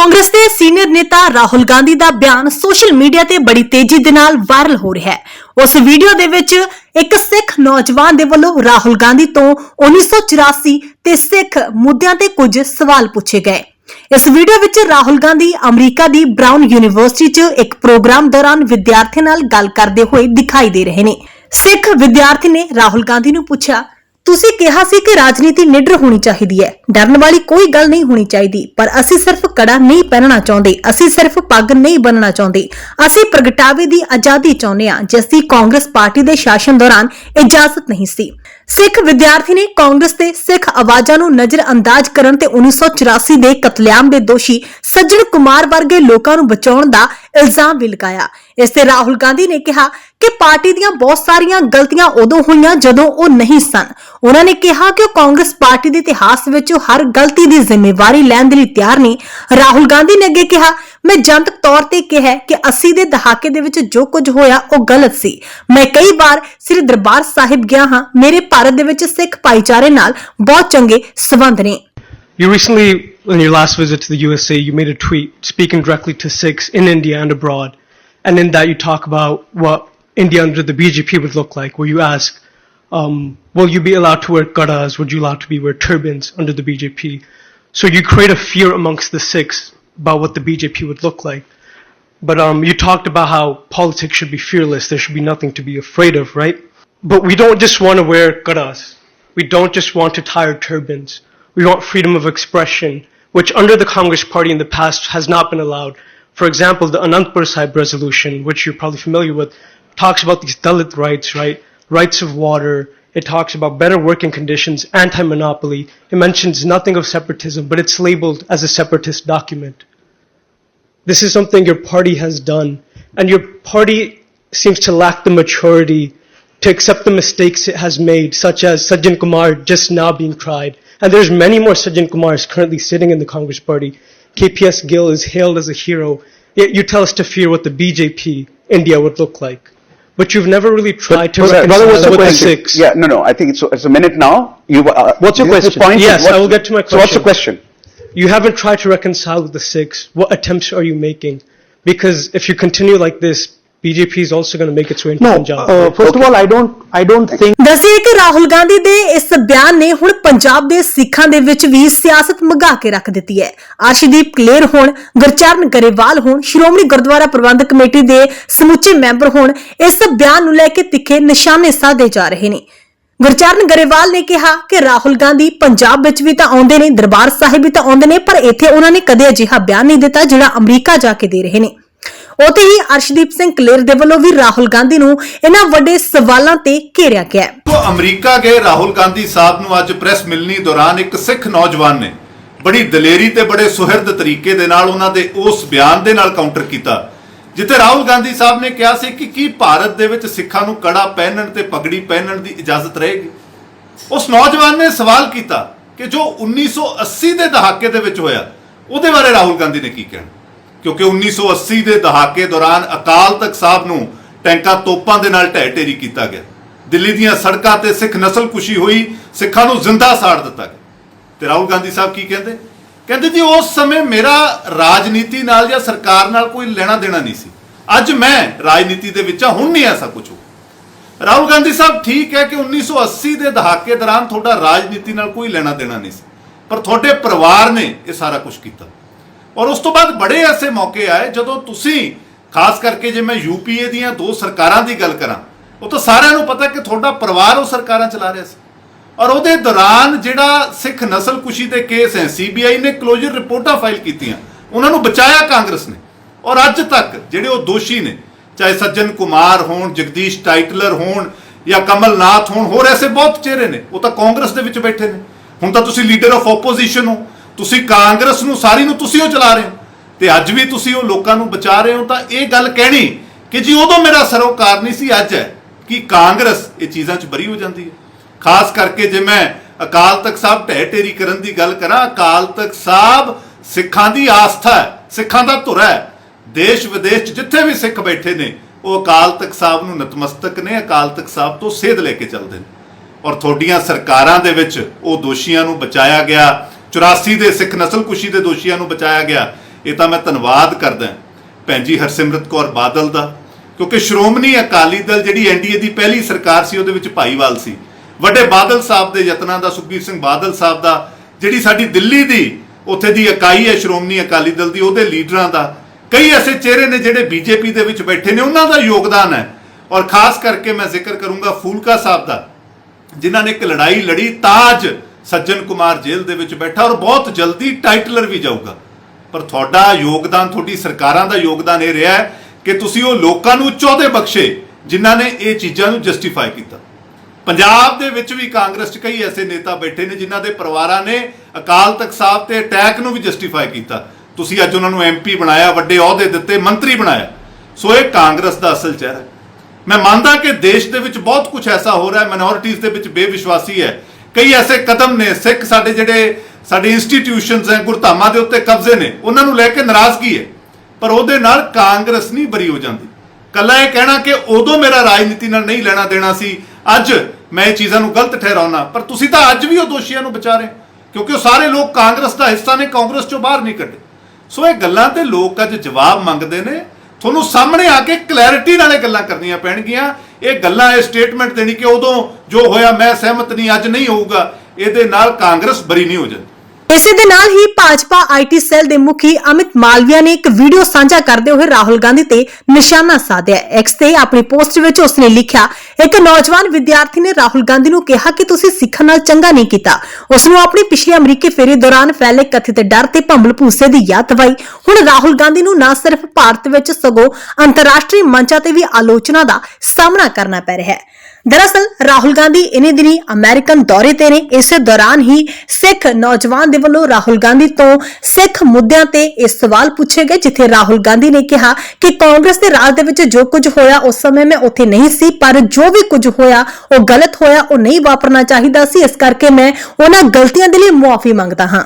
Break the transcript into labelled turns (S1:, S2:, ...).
S1: ਕਾਂਗਰਸ ਦੇ ਸੀਨੀਅਰ ਨੇਤਾ ਰਾਹੁਲ ਗਾਂਧੀ ਦਾ ਬਿਆਨ ਸੋਸ਼ਲ ਮੀਡੀਆ ਤੇ ਬੜੀ ਤੇਜ਼ੀ ਦੇ ਨਾਲ ਵਾਇਰਲ ਹੋ ਰਿਹਾ ਹੈ। ਉਸ ਵੀਡੀਓ ਦੇ ਵਿੱਚ ਇੱਕ ਸਿੱਖ ਨੌਜਵਾਨ ਦੇ ਵੱਲੋਂ ਰਾਹੁਲ ਗਾਂਧੀ ਤੋਂ 1984 ਤੇ ਸਿੱਖ ਮੁੱਦਿਆਂ ਤੇ ਕੁਝ ਸਵਾਲ ਪੁੱਛੇ ਗਏ। ਇਸ ਵੀਡੀਓ ਵਿੱਚ ਰਾਹੁਲ ਗਾਂਧੀ ਅਮਰੀਕਾ ਦੀ ਬ੍ਰਾਊਨ ਯੂਨੀਵਰਸਿਟੀ 'ਚ ਇੱਕ ਪ੍ਰੋਗਰਾਮ ਦੌਰਾਨ ਵਿਦਿਆਰਥੀਆਂ ਨਾਲ ਗੱਲ ਕਰਦੇ ਹੋਏ ਦਿਖਾਈ ਦੇ ਰਹੇ ਨੇ। ਸਿੱਖ ਵਿਦਿਆਰਥੀ ਨੇ ਰਾਹੁਲ ਗਾਂਧੀ ਨੂੰ ਪੁੱਛਿਆ ਤੁਸੀਂ ਕਿਹਾ ਸੀ ਕਿ ਰਾਜਨੀਤੀ ਨਿਡਰ ਹੋਣੀ ਚਾਹੀਦੀ ਹੈ। ਡਰਨ ਵਾਲੀ ਕੋਈ ਗੱਲ ਨਹੀਂ ਹੋਣੀ ਚਾਹੀਦੀ, ਪਰ ਅਸੀਂ ਸਿਰਫ ਕੜਾ ਨਹੀਂ ਪਹਿਨਣਾ ਚਾਹੁੰਦੇ, ਅਸੀਂ ਸਿਰਫ ਪੱਗ ਨਹੀਂ ਬੰਨਣਾ ਚਾਹੁੰਦੇ। ਅਸੀਂ ਪ੍ਰਗਟਾਵੇ ਦੀ ਆਜ਼ਾਦੀ ਚਾਹੁੰਦੇ ਹਾਂ ਜਿਸ ਦੀ ਕਾਂਗਰਸ ਪਾਰਟੀ ਦੇ ਸ਼ਾਸਨ ਦੌਰਾਨ ਇਜਾਜ਼ਤ ਨਹੀਂ ਸੀ। ਸਿੱਖ ਵਿਦਿਆਰਥੀ ਨੇ ਕਾਂਗਰਸ ਦੇ ਸਿੱਖ ਆਵਾਜ਼ਾਂ ਨੂੰ ਨਜ਼ਰਅੰਦਾਜ਼ ਕਰਨ ਤੇ 1984 ਦੇ ਕਤਲੇਆਮ ਦੇ ਦੋਸ਼ੀ ਸੱਜਣ ਕੁਮਾਰ ਵਰਗੇ ਲੋਕਾਂ ਨੂੰ ਬਚਾਉਣ ਦਾ ਇਲਜ਼ਾਮ ਵੀ ਲਗਾਇਆ। ਇਸ ਤੇ ਰਾਹੁਲ ਗਾਂਧੀ ਨੇ ਕਿਹਾ ਕਿ ਪਾਰਟੀ ਦੀਆਂ ਬਹੁਤ ਸਾਰੀਆਂ ਗਲਤੀਆਂ ਉਦੋਂ ਹੋਈਆਂ ਜਦੋਂ ਉਹ ਨਹੀਂ ਸਨ। ਉਹਨਾਂ ਨੇ ਕਿਹਾ ਕਿ ਉਹ ਕਾਂਗਰਸ ਪਾਰਟੀ ਦੇ ਇਤਿਹਾਸ ਵਿੱਚ ਹਰ ਗਲਤੀ ਦੀ ਜ਼ਿੰਮੇਵਾਰੀ ਲੈਣ ਦੇ ਲਈ ਤਿਆਰ ਨੇ ਰਾਹੁਲ ਗਾਂਧੀ ਨੇ ਅੱਗੇ ਕਿਹਾ ਮੈਂ ਜਨਤਕ ਤੌਰ ਤੇ ਕਿਹਾ ਕਿ 80 ਦੇ ਦਹਾਕੇ ਦੇ ਵਿੱਚ ਜੋ ਕੁਝ ਹੋਇਆ ਉਹ ਗਲਤ ਸੀ ਮੈਂ ਕਈ ਵਾਰ ਸ੍ਰੀ ਦਰਬਾਰ ਸਾਹਿਬ ਗਿਆ ਹਾਂ ਮੇਰੇ ਭਾਰਤ ਦੇ ਵਿੱਚ ਸਿੱਖ ਭਾਈਚਾਰੇ ਨਾਲ ਬਹੁਤ ਚੰਗੇ ਸਬੰਧ ਨੇ
S2: You recently, in your last visit to the USA, you made a tweet speaking directly to Sikhs in India and abroad. And in that, you talk about what India under the BJP would look like, where you ask, um, will you be allowed to wear garas? Would you allowed to be wear turbans under the BJP? So you create a fear amongst the Sikhs about what the BJP would look like. But um, you talked about how politics should be fearless. There should be nothing to be afraid of, right? But we don't just want to wear garas. We don't just want to tie our turbans. We want freedom of expression, which under the Congress Party in the past has not been allowed. For example, the Anandpur Sahib resolution, which you're probably familiar with, talks about these Dalit rights, right? Rights of water. It talks about better working conditions, anti-monopoly. It mentions nothing of separatism, but it's labeled as a separatist document. This is something your party has done, and your party seems to lack the maturity to accept the mistakes it has made, such as Sajjan Kumar just now being tried. And there's many more Sajjan Kumars currently sitting in the Congress Party. KPS Gill is hailed as a hero. Yet you tell us to fear what the BJP India would look like. But you've never really tried to
S3: Brother,
S2: reconcile
S3: what's the
S2: with the six.
S3: Yeah, no, no. I think it's, it's a minute now. You. Uh,
S2: What's your
S3: this is the
S2: question?
S3: point.
S2: Yes, I will get to my question.
S3: So what's the
S2: question? You haven't tried to reconcile with the six. What attempts are you making? Because if you continue like this, BJP is also going to make its way into
S4: No,
S2: Punjab.
S4: uh, first of all, I don't, I don't think
S1: ਦੱਸਿਏ ਕਿ ਰਾਹੁਲ ਗਾਂਧੀ ਦੇ ਇਸ ਬਿਆਨ ਨੇ ਹੁਣ ਪੰਜਾਬ ਦੇ ਸਿੱਖਾਂ ਦੇ ਵਿੱਚ ਵੀ ਸਿਆਸਤ ਮਗਾ ਕੇ ਰੱਖ ਦਿੱਤੀ ਹੈ। ਆਸ਼ੀਦੀਪ ਕਲੇਰ ਹੋਣ ਗੁਰਚਰਨ ਗਰੇਵਾਲ ਹੋਣ ਸ਼੍ਰੋਮਣੀ ਗੁਰਦੁਆਰਾ ਪ੍ਰਬੰਧਕ ਕਮੇਟੀ ਦੇ ਸਮੁੱਚੇ ਮੈਂਬਰ ਹੋਣ ਇਸ ਬਿਆਨ ਨੂੰ ਲੈ ਕੇ ਤਿੱਖੇ ਨਿਸ਼ਾਨੇ ਸਾਧੇ ਜਾ ਰਹੇ ਨੇ। ਗੁਰਚਰਨ ਗਰੇਵਾਲ ਨੇ ਕਿਹਾ ਕਿ ਰਾਹੁਲ ਗਾਂਧੀ ਪੰਜਾਬ ਵਿੱਚ ਵੀ ਤਾਂ ਆਉਂਦੇ ਨੇ ਦਰਬਾਰ ਸਾਹਿਬ ਵੀ ਤਾਂ ਆਉਂਦੇ ਨੇ ਪਰ ਇੱਥੇ ਉਹਨਾਂ ਨੇ ਕਦੇ ਅਜਿਹਾ ਬਿਆਨ ਨਹੀਂ ਦਿੱਤਾ ਜਿਹੜਾ ਅਮਰੀਕਾ ਜਾ ਕੇ ਦੇ ਰਹੇ ਨੇ। ਉਤੇ ਹੀ ਅਰਸ਼ਦੀਪ ਸਿੰਘ ਕਲੇਰ ਦੇ ਵੱਲੋਂ ਵੀ ਰਾਹੁਲ ਗਾਂਧੀ ਨੂੰ ਇਹਨਾਂ ਵੱਡੇ ਸਵਾਲਾਂ ਤੇ ਘੇਰਿਆ ਗਿਆ ਹੈ।
S5: ਉਹ ਅਮਰੀਕਾ ਗਏ, ਰਾਹੁਲ ਗਾਂਧੀ ਸਾਹਿਬ ਨੂੰ ਅੱਜ ਪ੍ਰੈਸ ਮਿਲਣੀ ਦੌਰਾਨ ਇੱਕ ਸਿੱਖ ਨੌਜਵਾਨ ਨੇ ਬੜੀ ਦਲੇਰੀ ਤੇ ਬੜੇ ਸੁਹਿਰਦ ਤਰੀਕੇ ਦੇ ਨਾਲ ਉਹਨਾਂ ਦੇ ਉਸ ਬਿਆਨ ਦੇ ਨਾਲ ਕਾਊਂਟਰ ਕੀਤਾ, ਜਿੱਥੇ ਰਾਹੁਲ ਗਾਂਧੀ ਸਾਹਿਬ ਨੇ ਕਿਹਾ ਸੀ ਕਿ ਕੀ ਭਾਰਤ ਦੇ ਵਿੱਚ ਸਿੱਖਾਂ ਨੂੰ ਕੜਾ ਪਹਿਨਣ ਤੇ ਪਗੜੀ ਪਹਿਨਣ ਦੀ ਇਜਾਜ਼ਤ ਰਹੇਗੀ? ਉਸ ਨੌਜਵਾਨ ਨੇ ਸਵਾਲ ਕੀਤਾ ਕਿ ਜੋ 1980 ਦੇ ਦਹਾਕੇ ਦੇ ਵਿੱਚ ਹੋਇਆ, ਉਹਦੇ ਬਾਰੇ ਰਾਹੁਲ ਗਾਂਧੀ ਨੇ ਕੀ ਕਹਿਣਾ? ਕਿਉਂਕਿ 1980 ਦੇ ਦਹਾਕੇ ਦੌਰਾਨ ਅਕਾਲ ਤਖਤ ਸਾਹਿਬ ਨੂੰ ਟੈਂਕਾਂ ਤੋਪਾਂ ਦੇ ਨਾਲ ਢਹਿ ਢੇਰੀ ਕੀਤਾ ਗਿਆ। ਦਿੱਲੀ ਦੀਆਂ ਸੜਕਾਂ ਤੇ ਸਿੱਖ ਨਸਲਕੁਸ਼ੀ ਹੋਈ, ਸਿੱਖਾਂ ਨੂੰ ਜ਼ਿੰਦਾ ਸਾੜ ਦਿੱਤਾ ਗਿਆ। ਤੇ ਰਾਹੁਲ ਗਾਂਧੀ ਸਾਹਿਬ ਕੀ ਕਹਿੰਦੇ? ਕਹਿੰਦੇ ਜੀ, ਉਸ ਸਮੇਂ ਮੇਰਾ ਰਾਜਨੀਤੀ ਨਾਲ ਜਾਂ ਸਰਕਾਰ ਨਾਲ ਕੋਈ ਲੈਣਾ ਦੇਣਾ ਨਹੀਂ ਸੀ। ਅੱਜ ਮੈਂ ਰਾਜਨੀਤੀ ਦੇ ਵਿੱਚ ਹਾਂ, ਹੁਣ ਨਹੀਂ ਐਸਾ ਕੁਝ ਹੋ ਰਾਹੁਲ ਗਾਂਧੀ ਸਾਹਿਬ ਠੀਕ ਹੈ ਕਿ 1980 ਦੇ ਦਹਾਕੇ ਦੌਰਾਨ ਤੁਹਾਡਾ ਰਾਜਨੀਤੀ ਨਾਲ ਕੋਈ ਲੈਣਾ ਦੇਣਾ ਨਹੀਂ ਸੀ। ਪਰ ਤੁਹਾਡੇ ਪਰਿਵਾਰ ਨੇ ਇਹ ਸਾਰਾ ਕੁਝ ਕੀਤਾ। ਔਰ ਉਸ ਤੋਂ ਬਾਅਦ ਬੜੇ ਐਸੇ ਮੌਕੇ ਆਏ ਜਦੋਂ ਤੁਸੀਂ, ਖਾਸ ਕਰਕੇ ਜੇ ਮੈਂ ਯੂਪੀਏ ਦੀਆਂ ਦੋ ਸਰਕਾਰਾਂ ਦੀ ਗੱਲ ਕਰਾਂ, ਉਹ ਤਾਂ ਸਾਰਿਆਂ ਨੂੰ ਪਤਾ ਕਿ ਤੁਹਾਡਾ ਪਰਿਵਾਰ ਉਹ ਸਰਕਾਰਾਂ ਚਲਾ ਰਿਹਾ ਸੀ। ਔਰ ਉਹਦੇ ਦੌਰਾਨ ਜਿਹੜਾ ਸਿੱਖ ਨਸਲਕੁਸ਼ੀ ਦੇ ਕੇਸ ਹੈ ਸੀਬੀਆਈ ਨੇ ਕਲੋਜ਼ਰ ਰਿਪੋਰਟਾਂ ਫਾਈਲ ਕੀਤੀਆਂ, ਉਹਨਾਂ ਨੂੰ ਬਚਾਇਆ ਕਾਂਗਰਸ ਨੇ। ਔਰ ਅੱਜ ਤੱਕ ਜਿਹੜੇ ਉਹ ਦੋਸ਼ੀ ਨੇ, ਚਾਹੇ ਸੱਜਣ ਕੁਮਾਰ ਹੋਣ, ਜਗਦੀਸ਼ ਟਾਈਟਲਰ ਹੋਣ ਜਾਂ ਕਮਲਨਾਥ ਹੋਣ, ਹੋਰ ਐਸੇ ਬਹੁਤ ਚਿਹਰੇ ਨੇ, ਉਹ ਤਾਂ ਕਾਂਗਰਸ ਦੇ ਵਿੱਚ ਬੈਠੇ ਨੇ। ਹੁਣ ਤਾਂ ਤੁਸੀਂ ਲੀਡਰ ਆਫ ਆਪੋਜੀਸ਼ਨ ਹੋ ਤੁਸੀਂ ਕਾਂਗਰਸ ਨੂੰ ਸਾਰੀ ਨੂੰ ਤੁਸੀਂ ਉਹ ਚਲਾ ਰਹੇ ਹੋ। ਤੇ ਅੱਜ ਵੀ ਤੁਸੀਂ ਉਹ ਲੋਕਾਂ ਨੂੰ ਬਚਾ ਰਹੇ ਹੋ ਤਾਂ ਇਹ ਗੱਲ ਕਹਿਣੀ ਕਿ ਜੀ ਉਦੋਂ ਮੇਰਾ ਸਰੋਕਾਰ ਨਹੀਂ ਸੀ, ਅੱਜ ਹੈ ਕਿ ਕਾਂਗਰਸ ਇਹ ਚੀਜ਼ਾਂ 'ਚ ਬਰੀ ਹੋ ਜਾਂਦੀ ਹੈ। ਖਾਸ ਕਰਕੇ ਜੇ ਮੈਂ ਅਕਾਲ ਤਖਤ ਸਾਹਿਬ ਢਹਿ ਢੇਰੀ ਕਰਨ ਦੀ ਗੱਲ ਕਰਾਂ, ਅਕਾਲ ਤਖਤ ਸਾਹਿਬ ਸਿੱਖਾਂ ਦੀ ਆਸਥਾ ਹੈ, ਸਿੱਖਾਂ ਦਾ ਧੁਰਾ ਹੈ। ਦੇਸ਼ ਵਿਦੇਸ਼ 'ਚ ਜਿੱਥੇ ਵੀ ਸਿੱਖ ਬੈਠੇ ਨੇ, ਉਹ ਅਕਾਲ ਤਖਤ ਸਾਹਿਬ ਨੂੰ ਨਤਮਸਤਕ ਨੇ, ਅਕਾਲ ਤਖਤ ਸਾਹਿਬ ਤੋਂ ਸੇਧ ਲੈ ਕੇ ਚੱਲਦੇ ਨੇ। ਔਰ ਤੁਹਾਡੀਆਂ ਸਰਕਾਰਾਂ ਦੇ ਵਿੱਚ ਉਹ ਦੋਸ਼ੀਆਂ ਨੂੰ ਬਚਾਇਆ ਗਿਆ 84 ਦੇ ਸਿੱਖ ਨਸਲਕੁਸ਼ੀ ਦੇ ਦੋਸ਼ੀਆਂ ਨੂੰ ਬਚਾਇਆ ਗਿਆ, ਇਹ ਤਾਂ ਮੈਂ ਧੰਨਵਾਦ ਕਰਦਾ ਭੈਣ ਜੀ ਹਰਸਿਮਰਤ ਕੌਰ ਬਾਦਲ ਦਾ, ਕਿਉਂਕਿ ਸ਼੍ਰੋਮਣੀ ਅਕਾਲੀ ਦਲ ਜਿਹੜੀ ਐਨਡੀਏ ਦੀ ਪਹਿਲੀ ਸਰਕਾਰ ਸੀ, ਉਹਦੇ ਵਿੱਚ ਭਾਈਵਾਲ ਸੀ। ਵੱਡੇ ਬਾਦਲ ਸਾਹਿਬ ਦੇ ਯਤਨਾਂ ਦਾ, ਸੁਖਬੀਰ ਸਿੰਘ ਬਾਦਲ ਸਾਹਿਬ ਦਾ, ਜਿਹੜੀ ਸਾਡੀ ਦਿੱਲੀ ਦੀ, ਉੱਥੇ ਦੀ ਇਕਾਈ ਹੈ ਸ਼੍ਰੋਮਣੀ ਅਕਾਲੀ ਦਲ ਦੀ, ਉਹਦੇ ਲੀਡਰਾਂ ਦਾ। ਕਈ ਐਸੇ ਚਿਹਰੇ ਨੇ ਜਿਹੜੇ ਬੀਜੇਪੀ ਦੇ ਵਿੱਚ ਬੈਠੇ ਨੇ, ਉਹਨਾਂ ਦਾ ਯੋਗਦਾਨ ਹੈ। ਔਰ ਖਾਸ ਕਰਕੇ ਮੈਂ ਜ਼ਿਕਰ ਕਰੂੰਗਾ ਫੂਲਕਾ ਸਾਹਿਬ ਦਾ, ਜਿਨ੍ਹਾਂ ਨੇ ਇੱਕ ਲੜਾਈ ਲੜੀ ਤਾਜ ਸੱਜਣ ਕੁਮਾਰ ਜੇਲ੍ਹ ਦੇ ਵਿੱਚ ਬੈਠਾ ਔਰ ਬਹੁਤ ਜਲਦੀ ਟਾਈਟਲਰ ਵੀ ਜਾਊਗਾ। ਪਰ ਤੁਹਾਡਾ ਯੋਗਦਾਨ, ਤੁਹਾਡੀ ਸਰਕਾਰਾਂ ਦਾ ਯੋਗਦਾਨ ਇਹ ਰਿਹਾ ਹੈ ਕਿ ਤੁਸੀਂ ਉਹ ਲੋਕਾਂ ਨੂੰ ਚੌਦੇ ਬਖਸ਼ੇ ਜਿਨ੍ਹਾਂ ਨੇ ਇਹ ਚੀਜ਼ਾਂ ਨੂੰ ਜਸਟੀਫਾਈ ਕੀਤਾ। ਪੰਜਾਬ ਦੇ ਵਿੱਚ ਵੀ ਕਾਂਗਰਸ 'ਚ ਕਈ ਐਸੇ ਨੇਤਾ ਬੈਠੇ ਨੇ ਜਿਨ੍ਹਾਂ ਦੇ ਪਰਿਵਾਰਾਂ ਨੇ ਅਕਾਲ ਤਖਤ ਸਾਹਿਬ ਤੇ ਅਟੈਕ ਨੂੰ ਵੀ ਜਸਟੀਫਾਈ ਕੀਤਾ। ਤੁਸੀਂ ਅੱਜ ਉਹਨਾਂ ਨੂੰ ਐਮਪੀ ਬਣਾਇਆ, ਵੱਡੇ ਅਹੁਦੇ ਦਿੱਤੇ, ਮੰਤਰੀ ਬਣਾਇਆ। ਸੋ ਇਹ ਕਾਂਗਰਸ ਦਾ ਅਸਲ ਚਿਹਰਾ ਮੈਂ ਮੰਨਦਾ ਕਿ ਦੇਸ਼ ਦੇ ਵਿੱਚ ਬਹੁਤ ਕੁਝ ਐਸਾ ਹੋ ਰਿਹਾ ਹੈ ਮਾਈਨੋਰਿਟੀਜ਼ ਦੇ ਵਿੱਚ ਬੇਵਿਸ਼ਵਾਸੀ ਹੈ। ਕਈ ਐਸੇ ਕਦਮ ਨੇ ਸਿੱਖ ਸਾਡੇ ਜਿਹੜੇ ਸਾਡੇ ਇੰਸਟੀਟਿਊਸ਼ਨਸ ਹੈ ਗੁਰਧਾਮਾਂ ਦੇ ਉੱਤੇ ਕਬਜ਼ੇ ਨੇ ਉਹਨਾਂ ਨੂੰ ਲੈ ਕੇ ਨਾਰਾਜ਼ਗੀ ਹੈ। ਪਰ ਉਹਦੇ ਨਾਲ ਕਾਂਗਰਸ ਨਹੀਂ ਬਰੀ ਹੋ ਜਾਂਦੀ। ਕੱਲਾ ਇਹ ਕਹਿਣਾ ਕਿ ਉਦੋਂ ਮੇਰਾ ਰਾਜਨੀਤੀ ਨਾਲ ਨਹੀਂ ਲੈਣਾ ਦੇਣਾ ਸੀ ਅੱਜ ਮੈਂ ਇਹ ਚੀਜ਼ਾਂ ਨੂੰ ਗਲਤ ਠਹਿਰਾਉਣਾ। ਪਰ ਤੁਸੀਂ ਤਾਂ ਅੱਜ ਵੀ ਉਹ ਦੋਸ਼ੀਆਂ ਨੂੰ ਬਚਾ ਰਹੇ ਹੋ, ਕਿਉਂਕਿ ਉਹ ਸਾਰੇ ਲੋਕ ਕਾਂਗਰਸ ਦਾ ਹਿੱਸਾ ਨੇ ਕਾਂਗਰਸ ਚੋਂ ਬਾਹਰ ਨਹੀਂ ਕੱਢੇ। ਸੋ ਇਹ ਗੱਲਾਂ ਤੇ ਲੋਕ ਅੱਜ ਜਵਾਬ ਮੰਗਦੇ ਨੇ। ਤੁਹਾਨੂੰ ਸਾਹਮਣੇ ਆ ਕੇ ਕਲੈਰਿਟੀ ਨਾਲ ਇਹ ਗੱਲਾਂ ਕਰਨੀਆਂ ਪੈਣਗੀਆਂ। ਇਹ ਗੱਲਾਂ ਇਹ ਸਟੇਟਮੈਂਟ ਦੇਣੀ ਕਿ ਉਦੋਂ ਜੋ ਹੋਇਆ ਮੈਂ ਸਹਿਮਤ ਨਹੀਂ, ਅੱਜ ਨਹੀਂ ਹੋਊਗਾ। ਇਹਦੇ ਨਾਲ ਕਾਂਗਰਸ ਬਰੀ ਨਹੀਂ ਹੋ ਜਾਂਦੀ।
S1: ਇਸੇ ਦੇ ਨਾਲ ਹੀ ਭਾਜਪਾ ਆਈਟੀ ਸੈੱਲ ਦੇ ਮੁਖੀ ਅਮਿਤ ਮਾਲਵੀਆ ਨੇ ਇੱਕ ਵੀਡੀਓ ਸਾਂਝਾ ਕਰਦੇ ਹੋਏ ਰਾਹੁਲ ਗਾਂਧੀ ਤੇ ਨਿਸ਼ਾਨਾ ਸਾਧਿਆ। ਐਕਸ ਤੇ ਆਪਣੀ ਪੋਸਟ ਵਿੱਚ ਉਸਨੇ ਲਿਖਿਆ ਇੱਕ ਨੌਜਵਾਨ ਵਿਦਿਆਰਥੀ ਨੇ ਰਾਹੁਲ ਗਾਂਧੀ ਨੂੰ ਕਿਹਾ ਕਿ ਤੁਸੀਂ ਸਿੱਖਾਂ ਨਾਲ ਚੰਗਾ ਨਹੀਂ ਕੀਤਾ। ਉਸ ਨੂੰ ਆਪਣੀ ਪਿਛਲੇ ਅਮਰੀਕੀ ਫੇਰੀ ਦੌਰਾਨ ਫੈਲੇ ਕਥਿਤ ਡਰ ਤੇ ਭੰਬਲ ਭੂਸੇ ਦੀ ਯਾਦ ਦਵਾਈ। ਹੁਣ ਰਾਹੁਲ ਗਾਂਧੀ ਨੂੰ ਨਾ ਸਿਰਫ ਭਾਰਤ ਵਿੱਚ ਸਗੋਂ ਅੰਤਰਰਾਸ਼ਟਰੀ ਮੰਚਾਂ ਤੇ ਵੀ ਆਲੋਚਨਾ ਦਾ ਸਾਹਮਣਾ ਕਰਨਾ ਪੈ ਰਿਹਾ ਹੈ। ਦਰਅਸਲ, ਰਾਹੁਲ ਗਾਂਧੀ ਇਨੇ ਦਿਨੀ ਅਮਰੀਕਨ ਦੌਰੇ ਤੇ ਨੇ। ਇਸੇ ਦੌਰਾਨ ਹੀ ਸਿੱਖ ਨੌਜਵਾਨ ਦੇ ਵੱਲੋਂ ਰਾਹੁਲ ਗਾਂਧੀ ਤੋਂ ਸਿੱਖ ਮੁੱਦਿਆਂ ਤੇ ਇਹ ਸਵਾਲ ਪੁੱਛੇ ਗਏ, ਜਿੱਥੇ ਰਾਹੁਲ ਗਾਂਧੀ ਨੇ ਕਿਹਾ ਕਿ ਕਾਂਗਰਸ ਦੇ ਰਾਜ ਦੇ ਵਿੱਚ ਜੋ ਕੁਝ ਹੋਇਆ, ਉਸ ਸਮੇਂ ਮੈਂ ਉੱਥੇ ਨਹੀਂ ਸੀ, ਪਰ ਜੋ ਵੀ ਕੁਝ ਹੋਇਆ, ਉਹ ਗਲਤ ਹੋਇਆ, ਉਹ ਨਹੀਂ ਵਾਪਰਨਾ ਚਾਹੀਦਾ ਸੀ। ਇਸ ਕਰਕੇ ਮੈਂ ਉਹਨਾਂ ਗਲਤੀਆਂ ਦੇ ਲਈ ਮੁਆਫੀ ਮੰਗਦਾ ਹਾਂ।